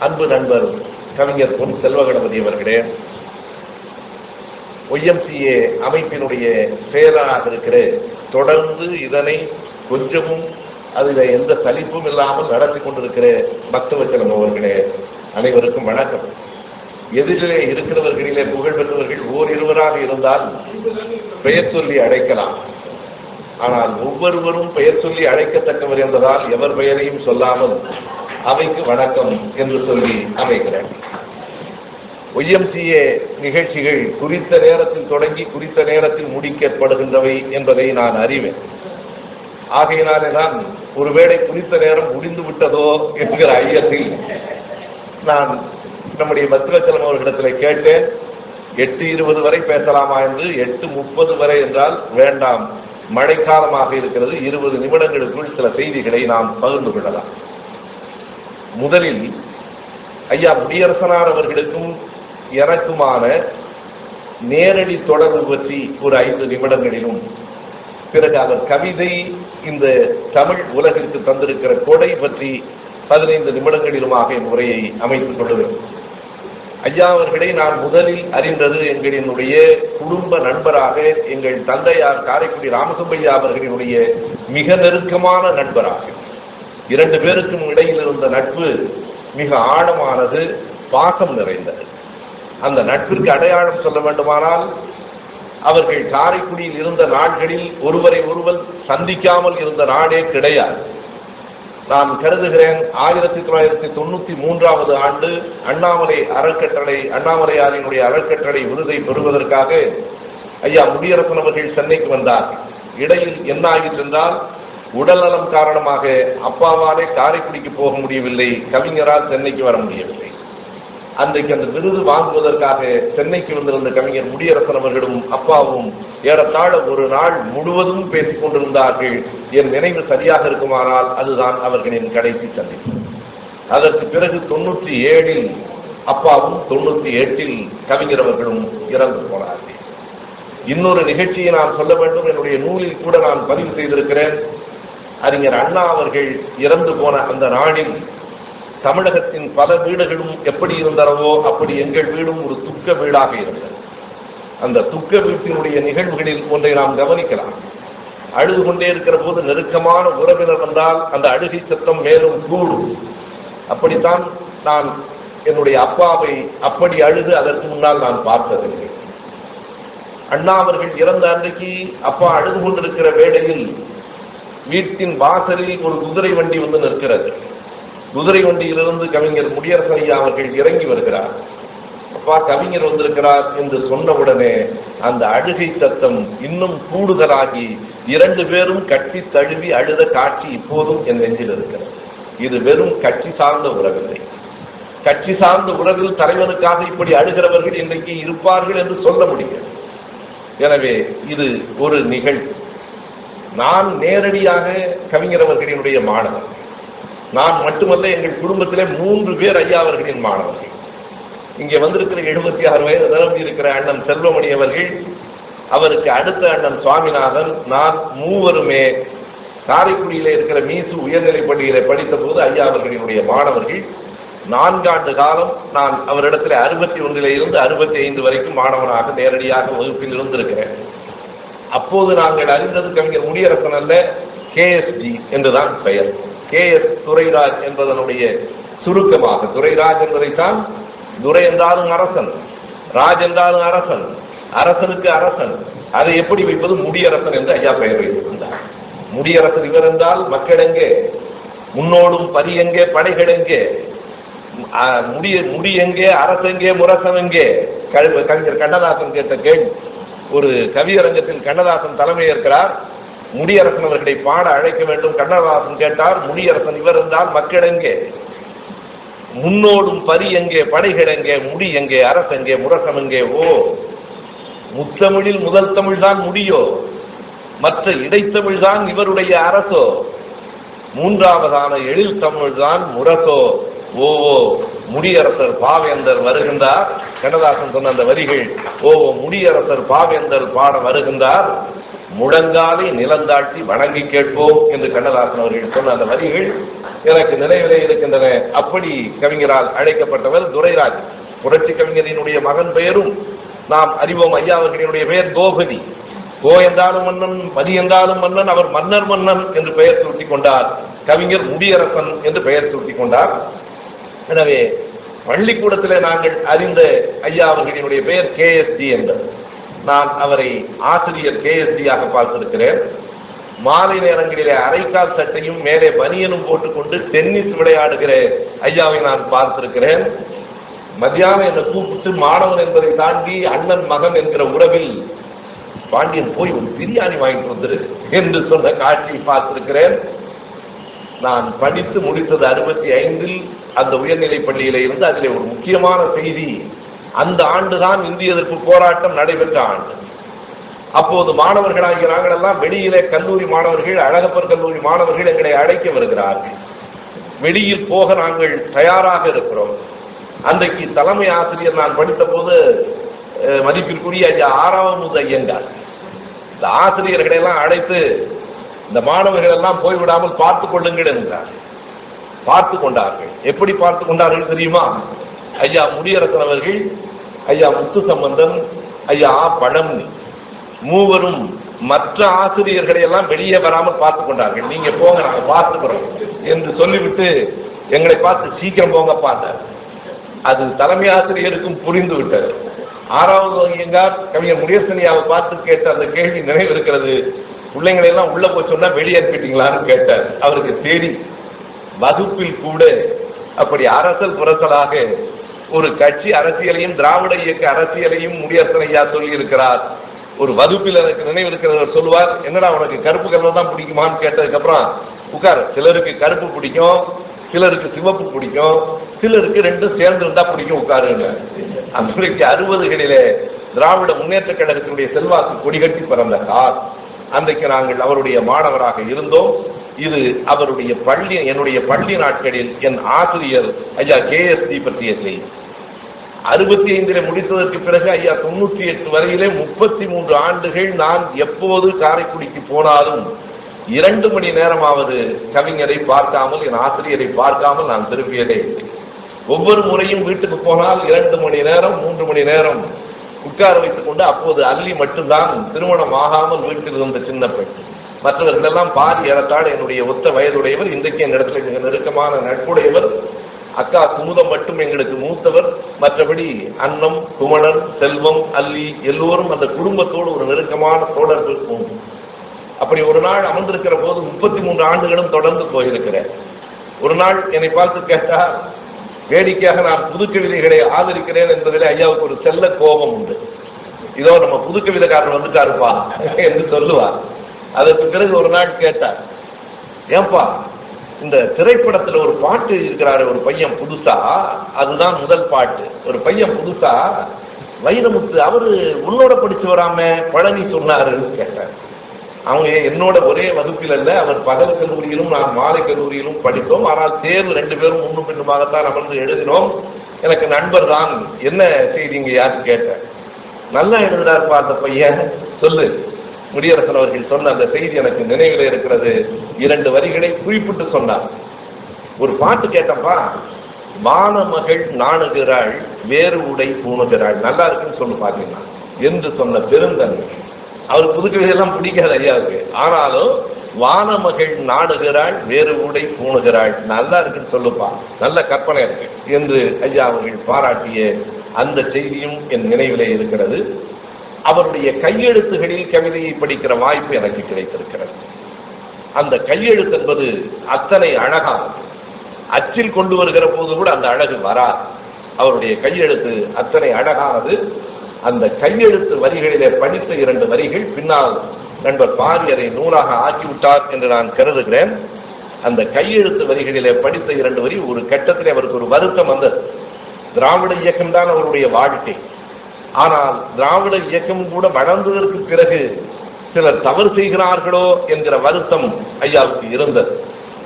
அன்பு நண்பர் கவிஞர் பொன் செல்வகணபதி அவர்களே ஒய்எம்சிஏ அமைப்பினுடைய செயலராக இருக்கிற தொடர்ந்து இதனை கொஞ்சமும் அதில் எந்த சலிப்பும் இல்லாமல் நடத்தி கொண்டிருக்கிற பக்தவச்சலம் அவர்களே அனைவருக்கும் வணக்கம். எதிரிலே இருக்கிறவர்களிலே புகழ் பெற்றவர்கள் ஓரிருவராக இருந்தால் பெயர் சொல்லி அழைக்கலாம். ஆனால் ஒவ்வொருவரும் பெயர் சொல்லி அழைக்கத்தக்கவர் என்பதால் எவர் பெயரையும் சொல்லாமல் அவைக்கு வணக்கம் என்று சொல்லி அமைகிறேன் ஒய்எம்சிஏ நிகழ்ச்சிகள் குறித்த நேரத்தில் தொடங்கி குறித்த நேரத்தில் முடிக்கப்படுகின்றவை என்பதை நான் அறிவேன். ஆகையினாலே தான் ஒருவேளை குறித்த நேரம் முடிந்து விட்டதோ என்கிற ஐயத்தில் நான் நம்முடைய பத்ரச்சலம் அவர்களிடத்தில் கேட்டேன். எட்டு இருபது வரை பேசலாமா என்று எட்டு முப்பது வரை என்றால் வேண்டாம். மழைக்காலமாக இருக்கிறது. இருபது நிமிடங்களுக்குள் சில செய்திகளை நாம் பகிர்ந்து கொள்ளலாம். முதலில் ஐயா குடியரசனார் அவர்களுக்கும் எனக்குமான நேரடி தொடர்பு பற்றி ஒரு ஐந்து நிமிடங்களிலும் பிறகு அவர் கவிதை இந்த தமிழ் உலகிற்கு தந்திருக்கிற கொடை பற்றி பதினைந்து நிமிடங்களிலுமாக என் உரையை அமைத்துக் கொள்ளுவேன். ஐயா அவர்களை நான் முதலில் அறிந்தது எங்களினுடைய குடும்ப நண்பராக எங்கள் தந்தையார் காரைக்குடி ராமசுப்பையா அவர்களினுடைய மிக நெருக்கமான நண்பராக. இரண்டு பேருக்கும் இடையில் இருந்த நட்பு மிக ஆழமானது பாசம் நிறைந்தது. அந்த நட்பிற்கு அடையாளம் சொல்ல வேண்டுமானால் அவர்கள் காரைக்குடியில் இருந்த நாட்களில் ஒருவரை ஒருவர் சந்திக்காமல் இருந்த நாடே கிடையாது. நான் கருதுகிறேன் ஆயிரத்தி தொள்ளாயிரத்தி தொண்ணூத்தி மூன்றாவது ஆண்டு அண்ணாமலை அறக்கட்டளை அண்ணாமலையாரினுடைய அறக்கட்டளை விருதை பெறுவதற்காக ஐயா முடியரசன் அவர்கள் சென்னைக்கு வந்தார். இடையில் என்ன ஆகிட்டு உடல்நலம் காரணமாக அப்பாவாலே காரைக்குடிக்கு போக முடியவில்லை. கவிஞரால் சென்னைக்கு வர முடியவில்லை. அன்றைக்கு அந்த விருது வாங்குவதற்காக சென்னைக்கு வந்திருந்த கவிஞர் முடியரசன் அவர்களும் அப்பாவும் ஏறத்தாழ ஒரு நாள் முழுவதும் பேசிக் கொண்டிருந்தார்கள். என் நினைவு சரியாக இருக்குமானால் அதுதான் அவர்களின் கடைசி சந்திப்பு அதற்கு பிறகு தொண்ணூற்றி ஏழில் அப்பாவும் தொண்ணூற்றி எட்டில் கவிஞர் அவர்களும் இறந்து போனார்கள். இன்னொரு நிகழ்ச்சியை நான் சொல்ல வேண்டும். என்னுடைய நூலில் கூட நான் பதிவு செய்திருக்கிறேன். அறிஞர் அண்ணா அவர்கள் இறந்து போன அந்த நாளில் தமிழகத்தின் பல வீடுகளும் எப்படி இருந்தனவோ அப்படி எங்கள் வீடும் ஒரு துக்க வீடாக இருந்தது. அந்த துக்க வீட்டினுடைய நிகழ்வுகளில் ஒன்றை நாம் கவனிக்கலாம். அழுது கொண்டே இருக்கிற போது நெருக்கமான உறவினர் வந்தால் அந்த அழுகை சத்தம் மேலும் கூடும். அப்படித்தான் நான் என்னுடைய அப்பாவை அப்படி அழுது அதற்கு முன்னால் நான் பார்த்ததில்லை. அண்ணா அவர்கள் இறந்த அன்றைக்கு அப்பா அழுது கொண்டிருக்கிற வேளையில் வீட்டின் வாசலில் ஒரு குதிரை வண்டி வந்து நிற்கிறது. குதிரை வண்டியிலிருந்து கவிஞர் முடியரசு ஐயா அவர்கள் இறங்கி வருகிறார். அப்பா கவிஞர் வந்திருக்கிறார் என்று சொன்னவுடனே அந்த அழுகை சத்தம் இன்னும் கூடுதலாகி இரண்டு பேரும் கட்டி தழுவி அழுத காட்சி இப்போதும் என் நெஞ்சில் இருக்கிறது. இது வெறும் கட்சி சார்ந்த உறவில்லை. கட்சி சார்ந்த உறவில் தலைவனுக்காக இப்படி அழுகிறவர்கள் இன்றைக்கு இருப்பார்கள் என்று சொல்ல முடியும். எனவே இது ஒரு நிகழ்வு. நான் நேரடியாக கவிஞர் அவர்களினுடைய மாணவர். நான் மட்டுமல்ல எங்கள் குடும்பத்திலே மூன்று பேர் ஐயா அவர்களின் மாணவர்கள் இங்கே வந்திருக்கிற எழுபத்தி ஆறு வயது நிரம்பி இருக்கிற அண்ணன் செல்வமணி அவர்கள் அவருக்கு அடுத்த அண்ணன் சுவாமிநாதன் நான் மூவருமே காரைக்குடியில் இருக்கிற மீசு உயர்நிலைப் பள்ளியில படித்த போது ஐயா அவர்களினுடைய மாணவர்கள். நான்காண்டு காலம் நான் அவரிடத்தில் அறுபத்தி ஒன்றில் இருந்து அறுபத்தி ஐந்து வரைக்கும் மாணவனாக நேரடியாக வகுப்பில் இருந்திருக்கிறேன். அப்போது நாங்கள் அறிந்தது கவிஞர் முடியரசன் அல்ல கேஎஸ்ஜி என்றுதான் பெயர். கேஎஸ் துரைராஜ் என்பதனுடைய சுருக்கமாக துரைராஜ் என்பதைத்தான் துரை என்றாலும் அரசன் ராஜ் என்றாலும் அரசன் அரசனுக்கு அரசன் அதை எப்படி வைப்பது? முடியரசன் என்று ஐயா பெயர் வைத்திருந்தார். முடியரசன் இவர் என்றால் மக்கள் எங்கே? முன்னோடும் பரி எங்கே? படைகள் எங்கே? முடி முடி எங்கே? அரசெங்கே முரசன் எங்கே? கவிஞர் கண்ணதாசன் கேட்ட கேள்வி. ஒரு கவியரங்கத்தில் கண்ணதாசன் தலைமையேற்கிறார். முடியரசன் அவர்களை பாட அழைக்க வேண்டும். கண்ணதாசன் கேட்டார் முடியரசன் இவர் இருந்தால் மக்கள் எங்கே? முன்னோடும் பரி எங்கே? படைகள் எங்கே? முடி எங்கே? அரசெங்கே முரசம் எங்கே? ஓ முத்தமிழில் முதல் தமிழ் தான் முடியோ? மற்ற இடைத்தமிழ் தான் இவருடைய அரசோ? மூன்றாவதான எழில் தமிழ் தான் முரசோ? ஓ ஓ முடியரசர் பாவேந்தர் வருகின்றார். கண்ணதாசன் சொன்ன அந்த வரிகள் ஓ ஓ முடியரசர் பாவேந்தர் பாட வருகின்றார். முழங்காலை நிலந்தாட்டி வணங்கி கேட்போம் என்று கண்ணதாசன் அவர்கள் சொன்ன அந்த வரிகள் எனக்கு நினைவிலே இருக்கின்றன. அப்படி கவிஞரால் அழைக்கப்பட்டவர் துரைராஜ். புரட்சி கவிஞரினுடைய மகன் பெயரும் நாம் அறிவோம் ஐயா அவர்களினுடைய பெயர் கோபதி. கோ என்றாலும் மன்னன் மதி என்றாலும் மன்னன் அவர் மன்னர் மன்னன் என்று பெயர் சூட்டிக் கொண்டார். கவிஞர் முடியரசன் என்று பெயர் சூட்டிக் கொண்டார். எனவே பள்ளிக்கூடத்தில் நாங்கள் அறிந்த ஐயா அவர்களினுடைய பெயர் கேஎஸ்டி என்பது நான் அவரை ஆசிரியர் கேஎஸ்டியாக பார்த்திருக்கிறேன். மாலை நேரங்களிலே அரைக்கால் சட்டையும் மேலே பனியனும் போட்டுக்கொண்டு டென்னிஸ் விளையாடுகிற ஐயாவை நான் பார்த்திருக்கிறேன். மத்தியானம் என்னை கூப்பிட்டு மாணவன் என்பதை தாண்டி அண்ணன் மகன் என்கிற உறவில் பாண்டியன் போய் ஒரு பிரியாணி வாங்கிட்டு வந்துரு என்று சொன்ன காட்சியை பார்த்திருக்கிறேன். நான் படித்து முடித்தது அறுபத்தி ஐந்தில் அந்த உயர்நிலைப் பள்ளியில இருந்து அதில் ஒரு முக்கியமான செய்தி. அந்த ஆண்டுதான் இந்திய எதிர்ப்பு போராட்டம் நடைபெற்ற ஆண்டு. அப்போது மாணவர்களாகிய நாங்கள் எல்லாம் வெளியிலே கல்லூரி மாணவர்கள் அழகப்பர் கல்லூரி மாணவர்கள் எங்களை அழைக்க வருகிறார்கள். வெளியில் போக நாங்கள் தயாராக இருக்கிறோம். அன்றைக்கு தலைமை ஆசிரியர் நான் படித்த போது மதிப்பிற்குரிய ஐயா ஆறாவது ஐயங்கார். இந்த ஆசிரியர்களை எல்லாம் அழைத்து இந்த மாணவர்கள் எல்லாம் போய்விடாமல் பார்த்து கொள்ளுங்கள் என்றார். பார்த்து கொண்டார்கள். எப்படி பார்த்து கொண்டார்கள் தெரியுமா? ஐயா முடியரசன் அவர்கள் ஐயா முத்து சம்பந்தன் ஐயா ஆ. மூவரும் மற்ற ஆசிரியர்களை எல்லாம் வெளியே வராமல் பார்த்து கொண்டார்கள். நீங்க போங்க நாங்க பார்த்துக்கிறோம் என்று சொல்லிவிட்டு எங்களை பார்த்து சீக்கிரம் போங்க பார்த்தார். அது தலைமை ஆசிரியருக்கும் புரிந்து விட்டது. ஆறாவது ஐயங்கார் கவிஞர் முடியசனியாவை பார்த்து கேட்ட அந்த கேள்வி நினைவு இருக்கிறது பிள்ளைங்களை எல்லாம் உள்ள போய் சொன்னா வெளியே அனுப்பிட்டீங்களான்னு கேட்டார். அவருக்கு தேடி வகுப்பில் கூட அப்படி அரசல் புரசலாக ஒரு கட்சி அரசியலையும் திராவிட இயக்க அரசியலையும் முடியரசன் சொல்லியிருக்கிறார். சொல்லி இருக்கிறார் ஒரு வகுப்பில் எனக்கு நினைவு இருக்கிறவர் சொல்லுவார் என்னடா உனக்கு கருப்பு கலர் தான் பிடிக்குமான்னு கேட்டதுக்கப்புறம் உட்கார். சிலருக்கு கருப்பு பிடிக்கும் சிலருக்கு சிவப்பு பிடிக்கும் சிலருக்கு ரெண்டும் சேர்ந்து இருந்தா பிடிக்கும் உட்காருங்க அன்றைக்கு அறுபதுகளிலே திராவிட முன்னேற்ற கழகத்தினுடைய செல்வாக்கு கொடிகட்டி பிறந்த கார் அன்றைக்கு நாங்கள் அவருடைய மாணவராக இருந்தோம். இது அவருடைய பள்ளி என்னுடைய பள்ளி நாட்களில் என் ஆசிரியர் ஐயா கேஎஸ்டி பற்றிய செய்தி. அறுபத்தி ஐந்தில் முடித்ததற்கு பிறகு ஐயா தொண்ணூற்றி எட்டு வரையிலே முப்பத்தி மூன்று ஆண்டுகள் நான் எப்போது காரைக்குடிக்கு போனாலும் இரண்டு மணி நேரமாவது கவிஞரை பார்க்காமல் என் ஆசிரியரை பார்க்காமல் நான் திரும்பியதே ஒவ்வொரு முறையும் வீட்டுக்கு போனால் இரண்டு மணி நேரம் மூன்று மணி நேரம் உட்கார வைத்துக் கொண்டு அப்போது அல்லி மட்டும்தான் திருமணம் ஆகாமல் வீட்டில் இருந்த சின்ன பெண். மற்றவர்கள் எல்லாம் பாதி ஏறத்தாடு என்னுடைய ஒத்த வயதுடையவர் இன்றைக்கு என்னிடத்தில் மிக நெருக்கமான நட்புடையவர். அக்கா குமுதம் மட்டும் எங்களுக்கு மூத்தவர். மற்றபடி அன்னம் குமணன் செல்வம் அல்லி எல்லோரும் அந்த குடும்பத்தோடு ஒரு நெருக்கமான தோழர்கள் போகும் அப்படி ஒரு நாள் அமர்ந்திருக்கிற போது முப்பத்தி மூன்று ஆண்டுகளும் தொடர்ந்து போயிருக்கிறேன். ஒரு நாள் என்னை பார்த்து கேட்டால் வேடிக்கையாக நான் புது கவிதைகளை ஆதரிக்கிறேன் என்பதில் ஐயாவுக்கு ஒரு செல்ல கோபம் உண்டு. இதோ நம்ம புது புதுக்கவிதைக்காரர் வந்துட்டாருப்பா என்று சொல்லுவார். அதற்கு பிறகு ஒரு நாள் கேட்டார் ஏன்பா இந்த திரைப்படத்தில் ஒரு பாட்டு இருக்கிறாரு ஒரு பையன் புதுசா? அதுதான் முதல் பாட்டு. ஒரு பையன் புதுசா வைரமுத்து அவரு உன்னோட படிச்சு வராம பழனி சொன்னாருன்னு கேட்டார். அவங்க என்னோட ஒரே வகுப்பில் அல்ல அவர் பகல் கல்லூரியிலும் நான் மாலை கல்லூரியிலும் படித்தோம். ஆனால் தேர்வு ரெண்டு பேரும் முன்னும் பின்னுமாகத்தான் அமர்ந்து எழுதினோம். எனக்கு நண்பர் தான் என்ன செய்திங்க யாரு கேட்டேன். நல்லா எழுதினார் பார்த்த பையன். சொல்லு. முடியரசன் அவர்கள் சொன்ன அந்த செய்தி எனக்கு நினைவில் இருக்கிறது. இரண்டு வரிகளை குறிப்பிட்டு சொன்னார். ஒரு பாட்டு கேட்டப்பா மானமகள் நாணுகிறாள் வேறு உடை பூணுகிறாள். நல்லா இருக்குன்னு சொல்லு பார்த்தீங்கன்னா என்று சொன்ன பெருந்தன்மை அவர் புதுக்கவிதையெல்லாம் பிடிக்காது ஐயாவுக்கு. ஆனாலும் வானமகள் நாடுகிறாள் வேறு கூடை பூணுகிறாள். நல்லா இருக்குன்னு சொல்லுப்பா. நல்ல கற்பனை இருக்கு. என்று ஐயா அவர்கள் பாராட்டிய அந்த செய்தியும் என் நினைவிலே இருக்கிறது. அவருடைய கையெழுத்துகளில் கவிதையை படிக்கிற வாய்ப்பு எனக்கு கிடைத்திருக்கிறது. அந்த கையெழுத்து என்பது அத்தனை அழகானது. அச்சில் கொண்டு வருகிற போது கூட அந்த அழகு வரா அவருடைய கையெழுத்து அத்தனை அழகானது. அந்த கையெழுத்து வரிகளிலே படித்த இரண்டு வரிகள் பின்னால் நண்பர் பாரியரை நூலாக ஆக்கிவிட்டார் என்று நான் கருதுகிறேன். அந்த கையெழுத்து வரிகளிலே படித்த இரண்டு வரி ஒரு கட்டத்திலே அவருக்கு ஒரு வருத்தம் வந்தது. திராவிட இயக்கம்தான் அவருடைய வாழ்க்கை. ஆனால் திராவிட இயக்கம் கூட வளர்ந்ததற்கு பிறகு சிலர் தவறு செய்கிறார்களோ என்கிற வருத்தம் ஐயாவுக்கு இருந்தது.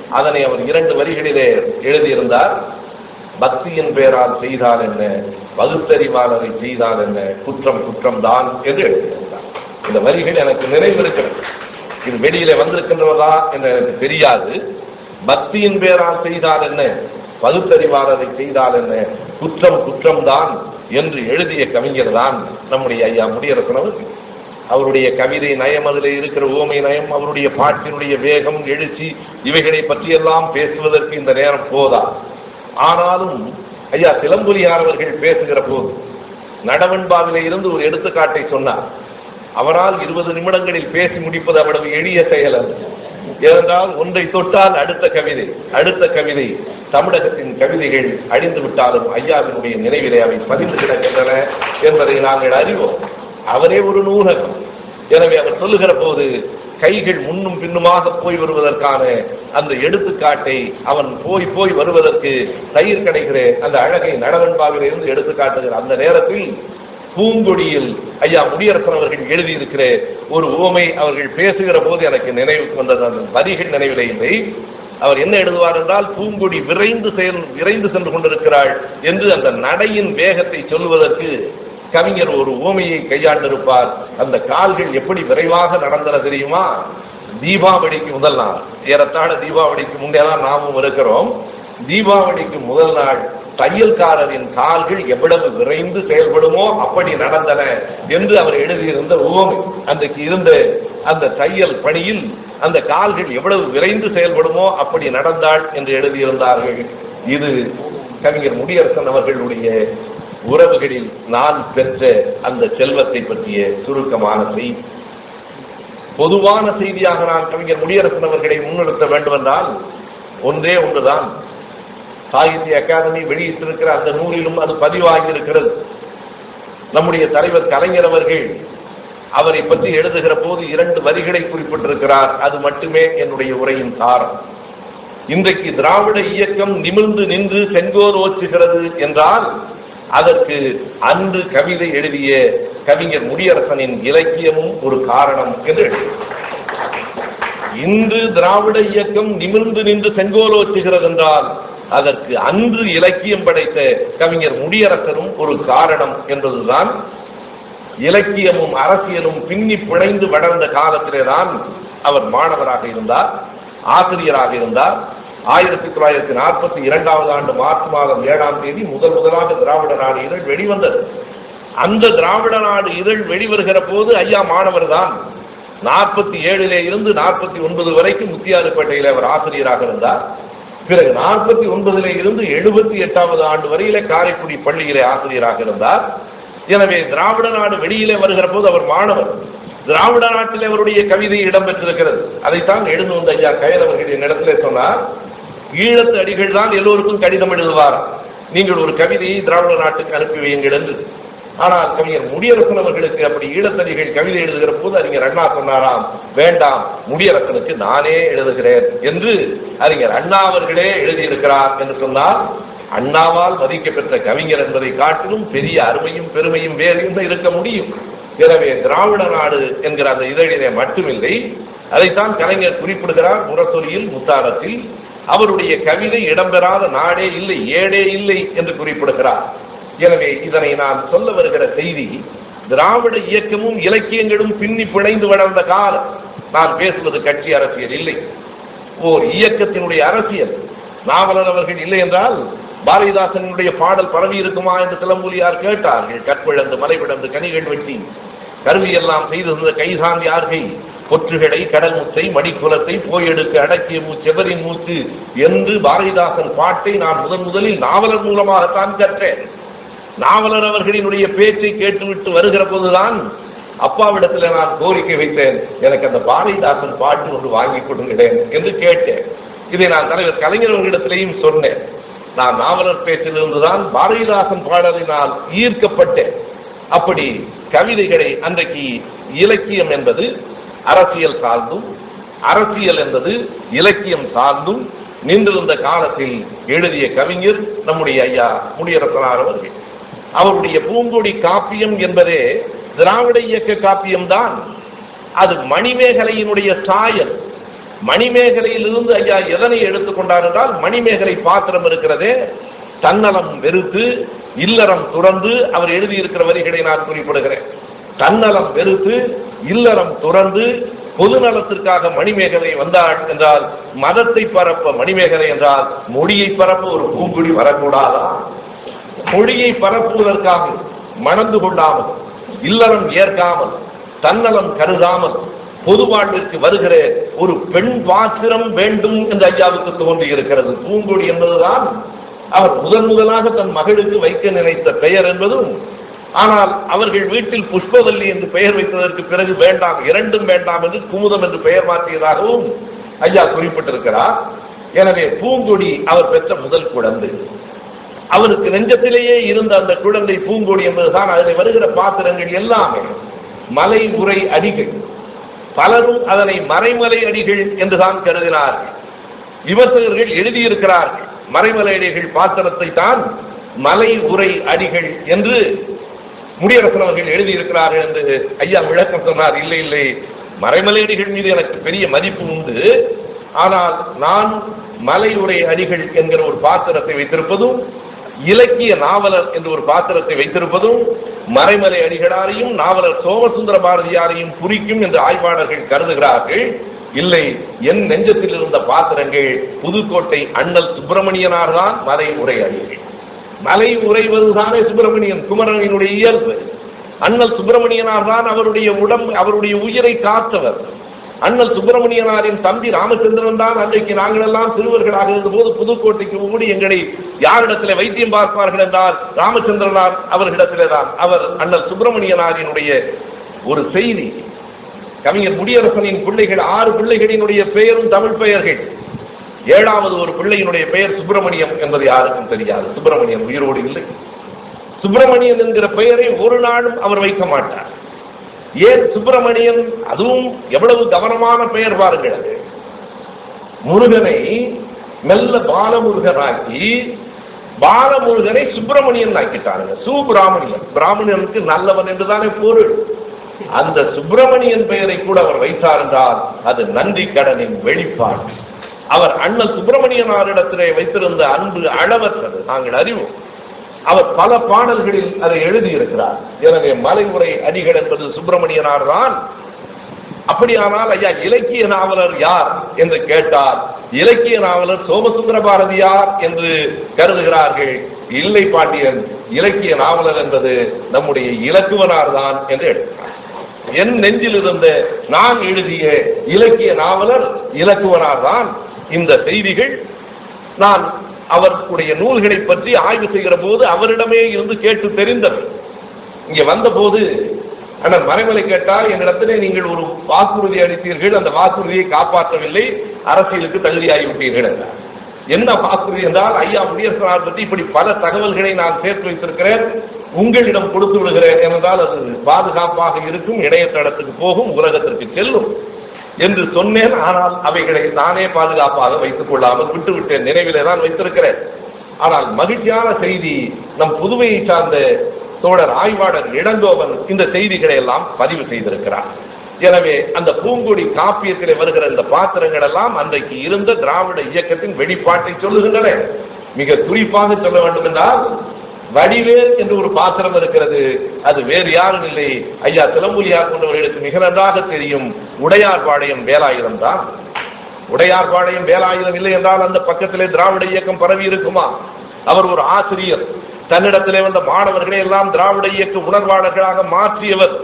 அதனை அவர் இரண்டு வரிகளிலே எழுதியிருந்தார். பக்தியின் பெயரால் செய்தால் என்ன? பகுத்தறிவாளரை செய்தால் என்ன? குற்றம் குற்றம் தான் என்று எழுதியிருந்தார் இந்த வரிகள் எனக்கு நினைவிருக்கிறது இது வெளியில வந்திருக்கின்றதா என்று எனக்கு தெரியாது. பக்தியின் பேரால் செய்தால் என்ன? பகுத்தறிவாளரை செய்தால் என்ன? குற்றம் குற்றம்தான் என்று எழுதிய கவிஞர் தான் நம்முடைய ஐயா முடியரசன் அவருடைய கவிதை நயம் அதில் இருக்கிற ஓமை நயம் அவருடைய பாட்டினுடைய வேகம் எழுச்சி இவைகளை பற்றியெல்லாம் பேசுவதற்கு இந்த நேரம் போதா ஆனாலும் ஐயா சிலம்புலியார் அவர்கள் பேசுகிற போது நடவன்பாவிலே இருந்து ஒரு எடுத்துக்காட்டை சொன்னார். அவரால் இருபது நிமிடங்களில் பேசி முடிப்பது அவ்வளவு எளிய செயல் அல்ல ஏனென்றால் ஒன்றை தொட்டால் அடுத்த கவிதை அடுத்த கவிதை தமிழகத்தின் கவிதைகள் அழிந்து விட்டாலும் ஐயாவினுடைய நினைவிலே அவை பதிந்து கிடக்கின்றன என்பதை நாங்கள் அறிவோம். அவரே ஒரு நூலகம். எனவே அவர் சொல்லுகிற போது கைகள் முன்னும் பின்னுமாக போய் வருவதற்கான அந்த எடுத்துக்காட்டை அவன் போய் போய் வருவதற்கு தயிர் கிடைக்கிற அந்த அழகை நடவன்பாவிலே இருந்து எடுத்துக்காட்டுகிற அந்த நேரத்தில் பூங்கொடியில் ஐயா முடியரசன் அவர்கள் எழுதியிருக்கிற ஒரு உவமை அவர்கள் பேசுகிற போது எனக்கு நினைவுக்கு வந்தது. அந்த வரிகள் நினைவிலே இல்லை. அவர் என்ன எழுதுவார் என்றால் பூங்கொடி விரைந்து செயல் விரைந்து சென்று கொண்டிருக்கிறாள் என்று அந்த நடையின் வேகத்தை சொல்வதற்கு கவிஞர் ஒரு உவமையை கையாண்டிருப்பார். அந்த கால்கள் எப்படி விரைவாக நடந்தன தெரியுமா? தீபாவளிக்கு முதல் நாள். ஏறத்தாழ தீபாவளிக்கு முன்னே தான் நாமும் இருக்கிறோம். தீபாவளிக்கு முதல் நாள் தையல்காரரின் கால்கள் எவ்வளவு விரைந்து செயல்படுமோ அப்படி நடந்தன என்று அவர் எழுதியிருந்த உவமை. அன்றைக்கு இருந்த அந்த தையல் பணியில் அந்த கால்கள் எவ்வளவு விரைந்து செயல்படுமோ அப்படி நடந்தாள் என்று எழுதியிருந்தார்கள். இது கவிஞர் முடியரசன் அவர்களுடைய உறவுகளில் நான் பெற்ற அந்த செல்வத்தை பற்றிய சுருக்கமான செய்தி. பொதுவான செய்தியாக நான் கவிஞர் முடியரசன் அவர்களை முன்னிறுத்த வேண்டுமென்றால் ஒன்றே ஒன்றுதான். சாகித்ய அகாதமி வெளியிட்டிருக்கிற அந்த நூலிலும் அது பதிவாகியிருக்கிறது. நம்முடைய தலைவர் கலைஞர் அவர்கள் அவரை பற்றி எழுதுகிற போது இரண்டு வரிகளை குறிப்பிட்டிருக்கிறார். அது மட்டுமே என்னுடைய உரையின் சாரம். இன்றைக்கு திராவிட இயக்கம் நிமிர்ந்து நின்று செங்கோர் ஓச்சுகிறது என்றால் அதற்கு அன்று கவிதை எழுதிய கவிஞர் முடியரசனின் இலக்கியமும் ஒரு காரணம் என்று இன்று திராவிட இயக்கம் நிமிர்ந்து நின்று செங்கோலோச்சுகிறது என்றால் அதற்கு அன்று இலக்கியம் படைத்த கவிஞர் முடியரசனும் ஒரு காரணம் என்பதுதான். இலக்கியமும் அரசியலும் பின்னி பிழைந்து வளர்ந்த காலத்திலே தான் அவர் மாணவராக இருந்தார் ஆசிரியராக இருந்தார். ஆயிரத்தி தொள்ளாயிரத்தி நாற்பத்தி இரண்டாவது ஆண்டு மார்ச் மாதம் ஏழாம் தேதி முதல் முதலாக திராவிட நாடு வெளிவந்தது. அந்த திராவிட நாடு இதழ் வெளிவருகிற போது ஐயா மாணவர் தான் நாற்பத்தி ஏழிலே இருந்து நாற்பத்தி ஒன்பது வரைக்கும் முத்தியாறுப்பேட்டையில் அவர் ஆசிரியராக இருந்தார். பிறகு நாற்பத்தி ஒன்பதிலே இருந்து எழுபத்தி எட்டாவது ஆண்டு வரையிலே காரைக்குடி பள்ளியிலே ஆசிரியராக இருந்தார். எனவே திராவிட நாடு வெளியிலே வருகிற போது அவர் மாணவர். திராவிட நாட்டில் அவருடைய கவிதை இடம்பெற்றிருக்கிறது. அதைத்தான் எழுந்து வந்த ஐயா கயலவர்களின் இடத்திலே சொன்னார். ஈழத்து அடிகள் தான் எல்லோருக்கும் கடிதம் எழுதுவார். நீங்கள் ஒரு கவிதையை திராவிட நாட்டுக்கு அனுப்பி வையுங்கள் என்று. ஆனால் கவிஞர் முடியரசன் அவர்களுக்கு அப்படி ஈழத்தடிகள் கவிதை எழுதுகிற போது அறிஞர் அண்ணா சொன்னாராம் வேண்டாம் முடியரசனுக்கு நானே எழுதுகிறேன் என்று அறிஞர் அண்ணா அவர்களே எழுதியிருக்கிறார் என்று சொன்னால் அண்ணாவால் மதிக்கப்பெற்ற கவிஞர் என்பதை காட்டிலும் பெரிய அருமையும் பெருமையும் வேறு இருக்க முடியும்? எனவே திராவிட நாடு என்கிற அந்த இதழிலே மட்டுமில்லை அதைத்தான் கலைஞர் குறிப்பிடுகிறார் முரசொலியில் முத்தாரத்தில் அவருடைய கவிதை இடம்பெறாத நாடே இல்லை ஏடே இல்லை என்று குறிப்பிடுகிறார். எனவே இதனை நான் சொல்ல வருகிற செய்தி திராவிட இயக்கமும் இலக்கியங்களும் பின்னி பிணைந்து வளர்ந்த காலம். நான் பேசுவது கட்சி அரசியல் இல்லை. ஓர் இயக்கத்தினுடைய அரசியல். நாவலர் அவர்கள் இல்லை என்றால் பாரதிதாசனுடைய பாடல் பரவி இருக்குமா என்று சிலம்பூலியார் கேட்டார்கள். கற்பிழந்து மலைவிழந்து கனிகள் வெட்டி கருவியெல்லாம் செய்திருந்த கைசாந்தி ஆர்கை கொற்றுகளை கடல் முத்தை மடிக்குலத்தை போயெடுக்க அடக்கிய மூச்செவரின் மூச்சு என்று பாரதிதாசன் பாட்டை நான் முதன் முதலில் நாவலர் மூலமாகத்தான் கற்றேன். நாவலர் அவர்களினுடைய பேச்சை கேட்டுவிட்டு வருகிற போதுதான் அப்பாவிடத்தில் நான் கோரிக்கை வைத்தேன். எனக்கு அந்த பாரதிதாசன் பாட்டு ஒன்று வாங்கி கொடுங்களேன் என்று கேட்டேன். இதை நான் தலைவர் கலைஞர் சொன்னேன். நான் நாவலர் பேச்சிலிருந்து தான் பாரதிதாசன் பாடலினால் ஈர்க்கப்பட்டேன். அப்படி கவிதைகளை அன்றைக்கு இலக்கியம் என்பது அரசியல் சார்ந்தும் அரசியல் என்பது இலக்கியம் சார்ந்தும் நின்றிருந்த காலத்தில் எழுதிய கவிஞர் நம்முடைய ஐயா முடியரசனார் அவர்கள். அவருடைய பூங்கொடி காப்பியம் என்பதே திராவிட இயக்க காப்பியம்தான். அது மணிமேகலையினுடைய சாயல். மணிமேகலையிலிருந்து ஐயா எதனை எடுத்துக்கொண்டார் என்றால் மணிமேகலை பாத்திரம் இருக்கிறதே தன்னலம் வெறுத்து இல்லறம் துறந்து அவர் எழுதியிருக்கிற வரிகளை நான் குறிப்பிடுகிறேன். தன்னலம் வெறுத்து இல்லறம் துறந்து பொது நலத்திற்காக மணிமேகலை வந்தாள் என்றால் மதத்தை பரப்ப மணிமேகலை என்றால் மொழியை பரப்ப ஒரு பூங்குடி வரக்கூடாதா? மொழியை பரப்புவதற்காக மணந்து கொள்ளாமல் இல்லறம் ஏற்காமல் தன்னலம் கருதாமல் பொது வாழ்விற்கு வருகிற ஒரு பெண் பாத்திரம் வேண்டும் என்று ஐயாவுக்கு தோன்றி இருக்கிறது. பூங்கொடி என்பதுதான் அவர் முதன் முதலாக தன் மகளுக்கு வைக்க நினைத்த பெயர் என்பதும் ஆனால் அவர்கள் வீட்டில் புஷ்பவல்லி என்று பெயர் வைத்ததற்கு பிறகு வேண்டாம் இரண்டும் வேண்டாம் என்று குமுதம் என்று பெயர் மாற்றியதாகவும் ஐயா குறிப்பிட்டிருக்கிறார். எனவே பூங்கொடி அவர் பெற்ற முதல் குழந்தை. அவருக்கு நெஞ்சத்திலேயே இருந்த அந்த குழந்தை பூங்கொடி என்பதுதான் அதில் வருகிற பாத்திரங்கள் எல்லாமே. மலை உரை அடிகள். பலரும் அதனை மறைமலை அடிகள் என்றுதான் கருதினார்கள் விமர்சகர்கள் எழுதியிருக்கிறார்கள் மறைமலை அடிகள் பாத்திரத்தை தான் மலை உரை அடிகள் என்று முடியரசன் அவர்கள் எழுதியிருக்கிறார்கள் என்று ஐயா விளக்கம் சொன்னார். இல்லை இல்லை மறைமலை அடிகள் மீது எனக்கு பெரிய மதிப்பு உண்டு. ஆனால் நான் மலை உரை அடிகள் என்கிற ஒரு பாத்திரத்தை வைத்திருப்பதும் இலக்கிய நாவலர் என்று ஒரு பாத்திரத்தை வைத்திருப்பதும் மறைமலை அடிகளாரையும் நாவலர் சோமசுந்தர பாரதியாரையும் குறிக்கும் என்று ஆய்வாளர்கள் கருதுகிறார்கள். இல்லை என் நெஞ்சத்தில் இருந்த பாத்திரங்கள் புதுக்கோட்டை அண்ணல் சுப்பிரமணியனார் தான் மலை உரை மலை உரைவதுதானே சுப்பிரமணியன் குமரனினுடைய இயல்பு. அண்ணல் சுப்பிரமணியனார் தான் அவருடைய உடம்பு அவருடைய உயிரை காத்தவர். அண்ணல் சுப்பிரமணியனாரின் தம்பி ராமச்சந்திரன் தான் அன்றைக்கு நாங்கள் எல்லாம் சிறுவர்களாக இருந்தபோது புதுக்கோட்டைக்கு ஓடி எங்களை யாரிடத்தில் வைத்தியம் பார்ப்பார்கள் என்றால் ராமச்சந்திரனார் அவர்களிடத்திலே தான். அவர் அண்ணல் சுப்பிரமணியனாரினுடைய ஒரு செய்தி. கவிஞர் முடியரசனின் பிள்ளைகள் ஆறு பிள்ளைகளினுடைய பெயரும் தமிழ் பெயர்கள். ஏழாவது ஒரு பிள்ளையினுடைய பெயர் சுப்பிரமணியம் என்பது யாருக்கும் தெரியாது. சுப்பிரமணியன் உயிரோடு இல்லை. சுப்பிரமணியன் என்கிற பெயரை ஒரு நாளும் அவர் வைக்க மாட்டார். ஏன் சுப்பிரமணியன் அதுவும் எவ்வளவு கவனமான பெயர் பாருங்கள் அது. முருகனை மெல்ல பாலமுருகனாக்கி பாலமுருகனை சுப்பிரமணியன் ஆக்கிட்டாருங்க. சுப்பிராமணியன். பிராமணியனுக்கு நல்லவன் என்றுதானே பொருள். அந்த சுப்பிரமணியன் பெயரை கூட அவர் வைத்தார் என்றால் அது நன்றி கடனின் வெளிப்பாடு. அவர் அண்ணன் சுப்பிரமணியனாரிடத்திலே வைத்திருந்த அன்பு அளவற்றது. நாங்கள் அறிவோம். அவர் பல பாடல்களில் அதை எழுதியிருக்கிறார். எனவே மலைமுறை அடிகள் என்பது சுப்பிரமணியனார் தான். அப்படியானால் ஐயா இலக்கிய நாவலர் யார் என்று கேட்டார் இலக்கிய நாவலர் சோமசுந்தர பாரதியார் என்று கருதுகிறார்கள். இல்லை பாண்டியன் இலக்கிய நாவலர் என்பது நம்முடைய இலக்குவனார் தான் என்று எடுக்கிறார் என் நெஞ்சில் இருந்த நான் எழுதிய இலக்கிய நாவலர் இலக்குவனார் தான். இந்த செய்திகள் நான் அவருடைய நூல்களை பற்றி ஆய்வு செய்கிற போது அவரிடமே இருந்து கேட்டு தெரிந்தது. இங்கே வந்தபோது ஆனால் மறைமலை கேட்டால் என்னிடத்திலே நீங்கள் ஒரு வாக்குறுதி அளித்தீர்கள். அந்த வாக்குறுதியை காப்பாற்றவில்லை. அரசியலுக்கு தகுதியாகிவிட்டீர்கள் என்றார். என்ன வாக்குறுதி என்றால் ஐயா முடியரசனார் பற்றி இப்படி பல தகவல்களை நான் சேர்த்து வைத்திருக்கிறேன். உங்களிடம் கொடுத்து விடுகிறேன். என்றால் அது பாதுகாப்பாக இருக்கும் இணையதளத்துக்கு போகும் உலகத்திற்கு செல்லும். என்று சொன்னேன். ஆனால் அவைகளை நானே பாதுகாப்பாக வைத்துக் கொள்ளாமல் விட்டுவிட்டேன். நினைவிலே தான் வைத்திருக்கிறேன். ஆனால் மகிழ்ச்சியான செய்தி நம் புதுவையை சார்ந்த தோழர் ஆய்வாளர் இளங்கோவன் இந்த செய்திகளை எல்லாம் பதிவு செய்திருக்கிறார். எனவே அந்த பூங்குடி காப்பியத்திலே வருகிற இந்த பாத்திரங்கள் எல்லாம் அன்றைக்கு இருந்த திராவிட இயக்கத்தின் வெளிப்பாட்டை சொல்லுகின்றன. மிக குறிப்பாக சொல்ல வேண்டும் என்றால் வடிவேல் என்று ஒரு பாத்திரம் இருக்கிறது. அது வேறு யாரும் இல்லை. ஐயா சிலம்புலியார் கொண்டவர்களுக்கு மிக நன்றாக தெரியும். உடையார்பாளையம் வேலாயுதம் தான். உடையார்பாளையம் வேலாயுதம் இல்லை என்றால் அந்த பக்கத்திலே திராவிட இயக்கம் பரவி இருக்குமா? அவர் ஒரு ஆசிரியர். தன்னிடத்திலே வந்த மாணவர்களை எல்லாம் திராவிட இயக்க உணர்வாளர்களாக மாற்றியவர்.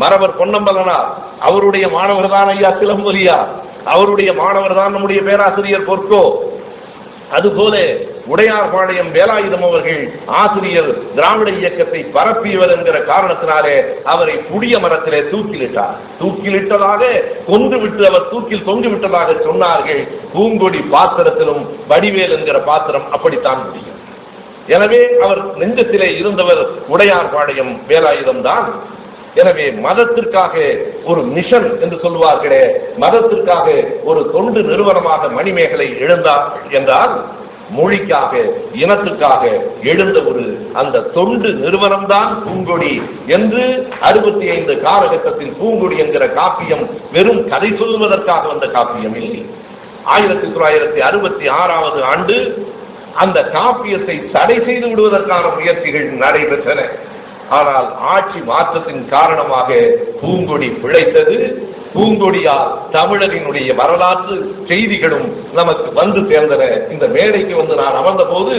மரவர் பொன்னம்பலனார். அவருடைய மாணவர் தான் ஐயா சிலம்பொலியார் அவருடைய மாணவர் தான் நம்முடைய பேராசிரியர் பொற்கோ. அதுபோல உடையார்பாளையம் வேலாயுதம் அவர்கள் ஆசிரியர் திராவிட இயக்கத்தை பரப்பியவர் என்கிற காரணத்தினாலே அவரை புடிய மரத்திலே தூக்கிலிட்டார். தூக்கிலிட்டதாக கொன்று விட்டு அவர் தூக்கில் தொங்கு விட்டதாக சொன்னார்கள். பூங்கொடி பாத்திரத்திலும் வடிவேல் என்கிற பாத்திரம் அப்படித்தான் முடியும். எனவே அவர் நெஞ்சத்திலே இருந்தவர் உடையார்பாளையம் வேலாயுதம் தான். எனவே மதத்திற்காக ஒரு மிஷன் என்று சொல்வார்களே மதத்திற்காக ஒரு தொண்டு நிறுவனமாக மணிமேகலை எழுந்தார் என்றால் மொழிக்காக இனத்துக்காக எழுந்த ஒரு அந்த தொண்டு நிறுவனம்தான் பூங்கொடி என்று அறுபத்தி ஐந்து காலகட்டத்தில் பூங்கொடி என்கிற காப்பியம் வெறும் கதை சொல்வதற்காக வந்த காப்பியம் இல்லை. ஆயிரத்தி தொள்ளாயிரத்தி அறுபத்தி ஆறாவது ஆண்டு அந்த காப்பியத்தை தடை செய்து விடுவதற்கான முயற்சிகள் நடைபெற்றன. ஆனால் ஆட்சி மாற்றத்தின் காரணமாக பூங்கொடி பிழைத்தது. பூங்கொடியால் தமிழரினுடைய வரலாற்று செய்திகளும் நமக்கு வந்து சேர்ந்தன. இந்த மேடைக்கு வந்து நான் அமர்ந்த போது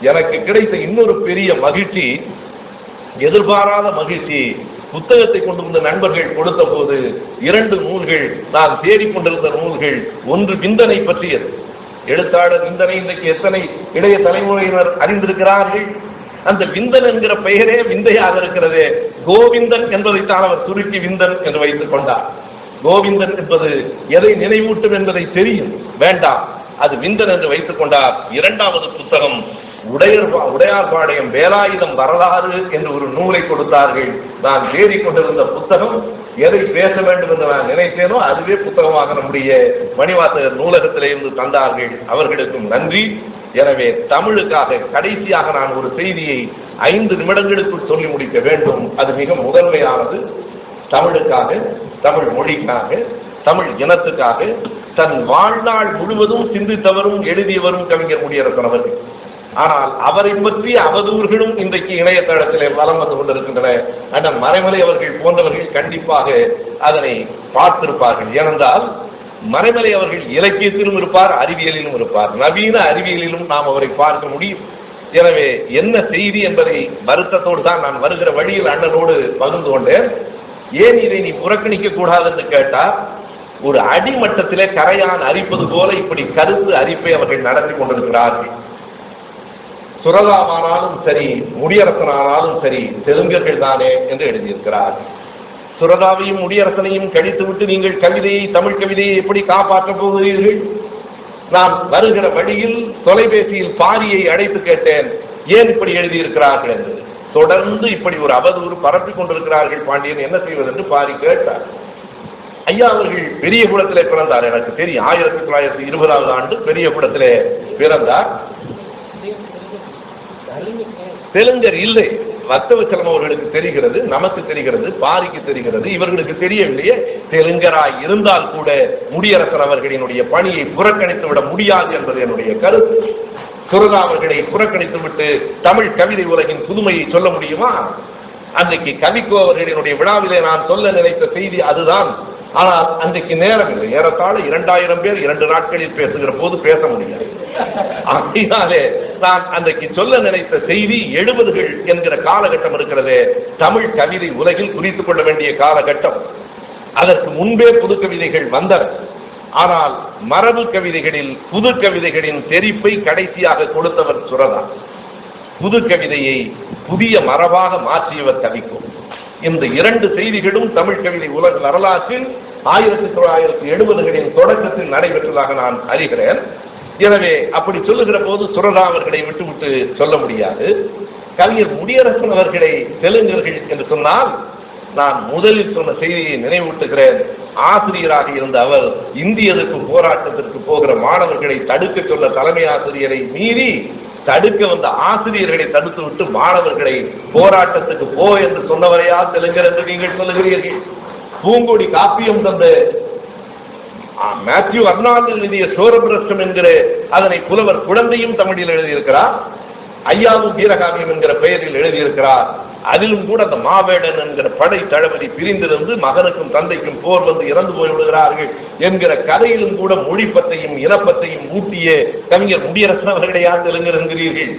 எனக்கு கிடைத்த இன்னொரு பெரிய மகிழ்ச்சி எதிர்பாராத மகிழ்ச்சி. புத்தகத்தை கொண்டு வந்த நண்பர்கள் கொடுத்த போது இரண்டு நூல்கள் நான் தேடிக்கொண்டிருந்த நூல்கள் ஒன்று விந்தனை பற்றியது. எழுத்தாளர் விந்தனை இன்றைக்கு எத்தனை இளைய தலைமுறையினர் அறிந்திருக்கிறார்கள்? அந்த விந்தன் என்கிற பெயரே விந்தையாக இருக்கிறதே. கோவிந்தன் என்பதைத்தான் அவர் சுருக்கி விந்தன் என்று வைத்துக் கொண்டார். கோவிந்தன் என்பது எதை நினைவூட்டும் என்பதை தெரியும். வேண்டாம். அது விந்தன் என்று வைத்துக் கொண்டார். இரண்டாவது புத்தகம் உடையர் உடையார்பாளையம் வேலாயுதம் வரலாறு என்று ஒரு நூலை கொடுத்தார்கள். நான் தேடிக் கொண்டிருந்த புத்தகம் எதை பேச வேண்டும் என்று நான் நினைத்தேனோ அதுவே புத்தகமாக நம்முடைய மணிவாசகர் நூலகத்திலிருந்து தந்தார்கள். அவர்களுக்கும் நன்றி. எனவே தமிழுக்காக கடைசியாக நான் ஒரு செய்தியை ஐந்து நிமிடங்களுக்குள் சொல்லி முடிக்க வேண்டும். அது மிக முதன்மையானது. தமிழுக்காக தமிழ் மொழிக்காக தமிழ் இனத்துக்காக தன் வாழ்நாள் முழுவதும் சிந்தித்தவரும் எழுதியவரும் கவிஞர் முடியரசன் அவர்கள். ஆனால் அவரை பற்றிய அவதூறுகளும் இன்றைக்கு இணையதளத்திலே வலம் வந்து கொண்டிருக்கின்றன. அந்த மறைமலை அவர்கள் போன்றவர்கள் கண்டிப்பாக அதனை பார்த்திருப்பார்கள். ஏனென்றால் மறைமலை அவர்கள் இலக்கியத்திலும் இருப்பார் அறிவியலிலும் இருப்பார். நவீன அறிவியலிலும் நாம் அவரை பார்க்க முடியும். எனவே என்ன செய்தி என்பதை வருத்தத்தோடு தான் நான் வருகிற வழியில் அண்ணனோடு பகிர்ந்து கொண்டேன். ஏன் இதை நீ புறக்கணிக்க கூடாதுன்னு என்று கேட்டால் ஒரு அடிமட்டத்திலே கரையான் அரிப்பது போல இப்படி கருத்து அரிப்பை அவர்கள் நடத்தி கொண்டிருக்கிறார்கள். சுரதாவானாலும் சரி முடியரசனானாலும் சரி தெலுங்கர்கள் தானே என்று எழுதியிருக்கிறார். சுரதாவையும் முடியரசனையும் கழித்துவிட்டு நீங்கள் கவிதையை தமிழ் கவிதையை எப்படி காப்பாற்றப் போகிறீர்கள்? நான் வருகிற வழியில் தொலைபேசியில் பாரியை அழைத்து கேட்டேன். ஏன் இப்படி எழுதியிருக்கிறார்கள் என்று? தொடர்ந்து இப்படி ஒரு அவதூறு பரப்பிக் கொண்டிருக்கிறார்கள் பாண்டியன் என்ன செய்வது என்று பாரி கேட்டார். ஐயா அவர்கள் பெரிய குளத்திலே பிறந்தார் எனக்கு தெரியும். ஆயிரத்தி தொள்ளாயிரத்தி இருபதாவது ஆண்டு பெரிய குளத்திலே பிறந்தார். தெலுங்கர் இல்லை. வத்தவச்சலம் அவர்களுக்கு தெரிகிறது நமக்கு தெரிகிறது பாரிக்கு தெரிகிறது. இவர்களுக்கு தெரியவில்லையே. தெலுங்கராய் இருந்தால் கூட முடியரசர் அவர்களினுடைய பணியை புறக்கணித்து விட முடியாது என்பது என்னுடைய கருத்து. சுரதா அவர்களை புறக்கணித்து விட்டு தமிழ் கவிதை உலகின் புதுமையை சொல்ல முடியுமா? அன்றைக்கு கவிக்கோ அவர்களினுடைய விழாவிலே நான் சொல்ல நினைத்த செய்தி அதுதான். ஆனால் அன்றைக்கு நேரம் இல்லை. ஏறத்தாழ இரண்டாயிரம் பேர் இரண்டு நாட்களில் பேசுகிற போது பேச முடியாது. அப்படினாலே நான் அன்றைக்கு சொல்ல நினைத்த செய்தி எழுபதுகள் என்கிற காலகட்டம் இருக்கிறதே. தமிழ் கவிதை உலகில் குறித்துக் கொள்ள வேண்டிய காலகட்டம். அதற்கு முன்பே புது கவிதைகள் வந்தன. ஆனால் மரபு கவிதைகளில் புது கவிதைகளின் தெரிப்பை கடைசியாக கொடுத்தவர் சுரதா புது கவிதையை புதிய மரபாக மாற்றியவர் கவிக்கும் இந்த இரண்டு செய்திகளும் தமிழ் கவிதை உலக வரலாற்றில் ஆயிரத்தி தொள்ளாயிரத்தி எழுபதுகளின் தொடக்கத்தில் நடைபெற்றதாக நான் அறிகிறேன். எனவே அப்படி சொல்லுகிற போது சுரதா அவர்களை விட்டுவிட்டு சொல்ல முடியாது. கவிஞர் முடியரசன் அவர்களை தெலுங்கர்கள் என்று சொன்னால் நான் முதலில் சொன்ன செய்தியை நினைவூட்டுகிறேன். ஆசிரியராக இருந்த அவர் இந்திய எதிர்ப்பு போராட்டத்திற்கு போகிற மாணவர்களை தடுக்க சொல்ல தலைமை ஆசிரியரை மீறி தடுக்க வந்த ஆசிரியர்களை தடுத்து விட்டு மாணவர்களை போராட்டத்துக்கு போ என்று சொன்னவரையா? தெலுங்கர் என்று நீங்கள் சொல்லுகிறீர்கள். பூங்கொடி காப்பியம் தந்த மேத்யூ அர்னால்டு எழுதிய சோரபிரஷ்டம் என்கிற அதனை புலவர் குழந்தையும் தமிழில் எழுதியிருக்கிறார். ஐயாவும் வீரகாவியம் என்கிற பெயரில் எழுதியிருக்கிறார். அதிலும் கூட அந்த மாவேடன் என்கிற படை தளபதி பிரிந்திருந்து மகனுக்கும் தந்தைக்கும் போர் வந்து இறந்து போய் விடுகிறார்கள் என்கிற கதையிலும் கூட மொழிப்பத்தையும் இனப்பத்தையும் ஊட்டிய கவிஞர் முடியரசன் அவர்களை யார் தெலுங்கர் என்கிறீர்கள்?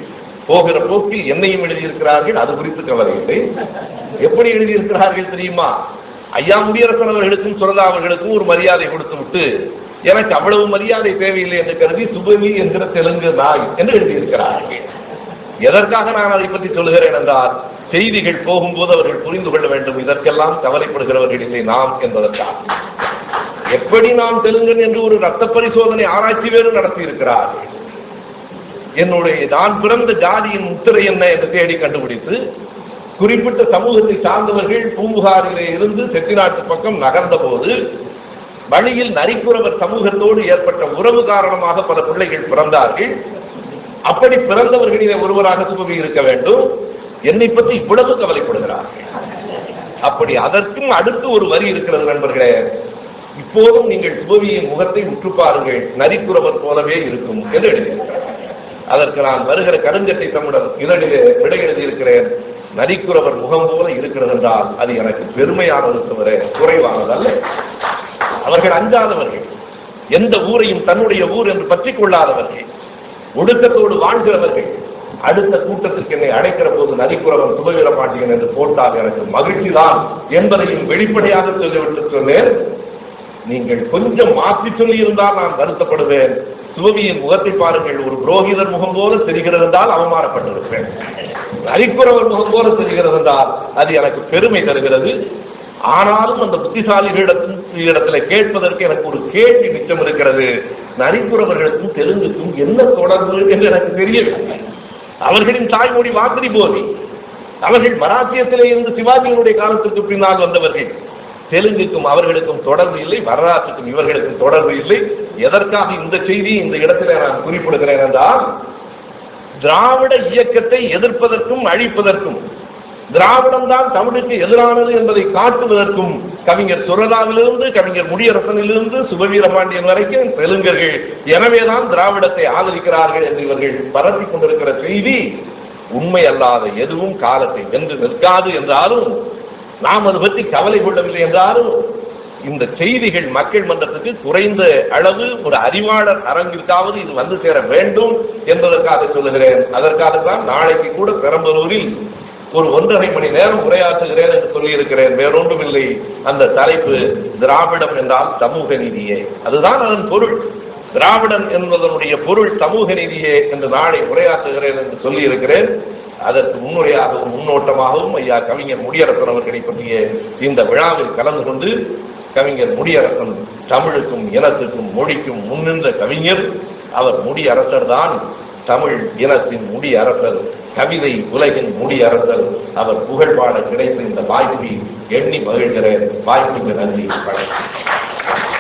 போகிற போக்கில் என்னையும் எழுதியிருக்கிறார்கள். அது குறித்து கவலை இல்லை. எப்படி எழுதியிருக்கிறார்கள் தெரியுமா? ஐயா முடியரசன் அவர்களுக்கும் சுரதா அவர்களுக்கும் ஒரு மரியாதை கொடுத்து விட்டு எனக்கு அவ்வளவு மரியாதை தேவையில்லை என்று கருதி சுபவி என்கிற தெலுங்கு நாய் என்று எழுதியிருக்கிறார்கள். எதற்காக நான் அதை பற்றி சொல்லுகிறேன் என்றால் செய்திகள் போகும்போது அவர்கள் புரிந்து கொள்ள வேண்டும் இதற்கெல்லாம் கவலைப்படுகிறவர்கள் இல்லை நாம் என்பதற்காக. எப்படி நாம் தெலுங்கன் என்று ஒரு ரத்த பரிசோதனை ஆராய்ச்சி வேறு நடத்தியிருக்கிறார்கள் என்னுடைய நான் பிறந்த ஜாதியின் முத்திரை என்ன என்று தேடி கண்டுபிடித்து குறிப்பிட்ட சமூகத்தை சார்ந்தவர்கள் பூம்புகாரிலே இருந்து செட்டிநாட்டு பக்கம் நகர்ந்த போது வழியில் நரிக்குறவர் சமூகத்தோடு ஏற்பட்ட உறவு காரணமாக பல பிள்ளைகள் பிறந்தார்கள். அப்படி பிறந்தவர்களிலே ஒருவராக சுபவி இருக்க வேண்டும். என்னை பற்றி இவ்வளவு கவலைப்படுகிறார்கள். அப்படி அதற்கும் அடுத்து ஒரு வரி இருக்கிறது நண்பர்களே. இப்போதும் நீங்கள் சுபவியின் முகத்தை உற்று பாருங்கள். நரிக்குறவர் போலவே இருக்கும் என்று எழுதியிருக்கிறார். அதற்கு நான் வருகிற கருஞ்சட்டை தமிழர் இதழிலே விடை எழுதியிருக்கிறேன். நரிக்குறவர் முகம் போல இருக்கிறது என்றால் அது எனக்கு பெருமையானது தவிர குறைவானதல்ல. அவர்கள் அஞ்சாதவர்கள். எந்த ஊரையும் தன்னுடைய ஊர் என்று பற்றிக் கொள்ளாதவர்கள். ஒடுக்கத்தோடு வாழ்கிறவர்கள். அடுத்த கூட்டத்திற்கு என்னை அழைக்கிற போது நரிக்குறவன் சுபவீர பாண்டியன் என்று போட்டால் எனக்கு மகிழ்ச்சி தான் என்பதையும் வெளிப்படையாக சொல்லிவிட்டு சொன்னேன். நீங்கள் கொஞ்சம் மாற்றி சொல்லி இருந்தால் நான் வருத்தப்படுவேன். சுபவியின் முகத்தை பாருங்கள் ஒரு புரோகிதர் முகம் போல தெரிகிறது என்றால் அவமானப்பட்டிருக்கிறேன் நரிக்குறவர் முகம் போல தெரிகிறது என்றால் அது எனக்கு பெருமை தருகிறது. ஆனாலும் அந்த புத்திசாலிகளிடத்தில் இடத்துல கேட்பதற்கு எனக்கு ஒரு கேள்வி மிச்சம் இருக்கிறது. நரிப்புறவர்களுக்கும் தெலுங்குக்கும் என்ன தொடர்பு என்று எனக்கு தெரியவில்லை அவர்களின் தாய்மொழி வாத்திரி போதி. அவர்கள் மராத்தியத்திலே இருந்து சிவாஜியினுடைய காலத்துக்கு பின்னால் வந்தவர்கள். தெலுங்குக்கும் அவர்களுக்கும் தொடர்பு இல்லை வரலாற்றுக்கும் இவர்களுக்கும் தொடர்பு இல்லை. எதற்காக இந்த செய்தி இந்த இடத்திலே நான் குறிப்பிடுகிறேன் என்றால் திராவிட இயக்கத்தை எதிர்ப்பதற்கும் அழிப்பதற்கும் திராவிடம் தான் தமிழுக்கு எதிரானது என்பதை காட்டுவதற்கும் கவிஞர் சுரதாவிலிருந்து கவிஞர் முடியரசனிலிருந்து சுபவீரபாண்டியன் வரைக்கும் தெலுங்கர்கள் எனவேதான் திராவிடத்தை ஆதரிக்கிறார்கள் என்று இவர்கள் பரப்பிக் கொண்டிருக்கிற செய்தி உண்மை அல்லாத எதுவும் காலத்தை வென்று நிற்காது என்றாலும் நாம் அது பற்றி கவலை கொள்ளவில்லை என்றாலும் இந்த செய்திகள் மக்கள் மன்றத்துக்கு குறைந்த அளவு ஒரு அறிவாளர் அரங்கிற்காவது இது வந்து சேர வேண்டும் என்பதற்காக சொல்லுகிறேன். அதற்காகத்தான் நாளைக்கு கூட பெரம்பலூரில் ஒரு ஒன்றரை மணி நேரம் உரையாற்றுகிறேன் என்று சொல்லியிருக்கிறேன். வேறொன்றும் இல்லை அந்த தலைப்பு திராவிடம் என்றால் சமூக நீதியே. அதுதான் அதன் பொருள். திராவிடன் என்பதனுடைய பொருள் சமூக நீதியே என்று நாளை உரையாற்றுகிறேன் என்று சொல்லியிருக்கிறேன். அதற்கு முன்னுரையாகவும் முன்னோட்டமாகவும் ஐயா கவிஞர் முடியரசன் அவர்களை பற்றிய இந்த விழாவில் கலந்து கொண்டு கவிஞர் முடியரசன் தமிழுக்கும் இனத்துக்கும் மொழிக்கும் முன்னின்ற கவிஞர். அவர் முடியரசர் தான். தமிழ் இனத்தின் முடியரசர் கவிதை உலகின் முடியரசர் அவர் புகழ்பாட கிடைத்த இந்த வாய்ப்பை எண்ணி மகிழ்கிற வாய்ப்புக்கு நன்றி வணக்கம்.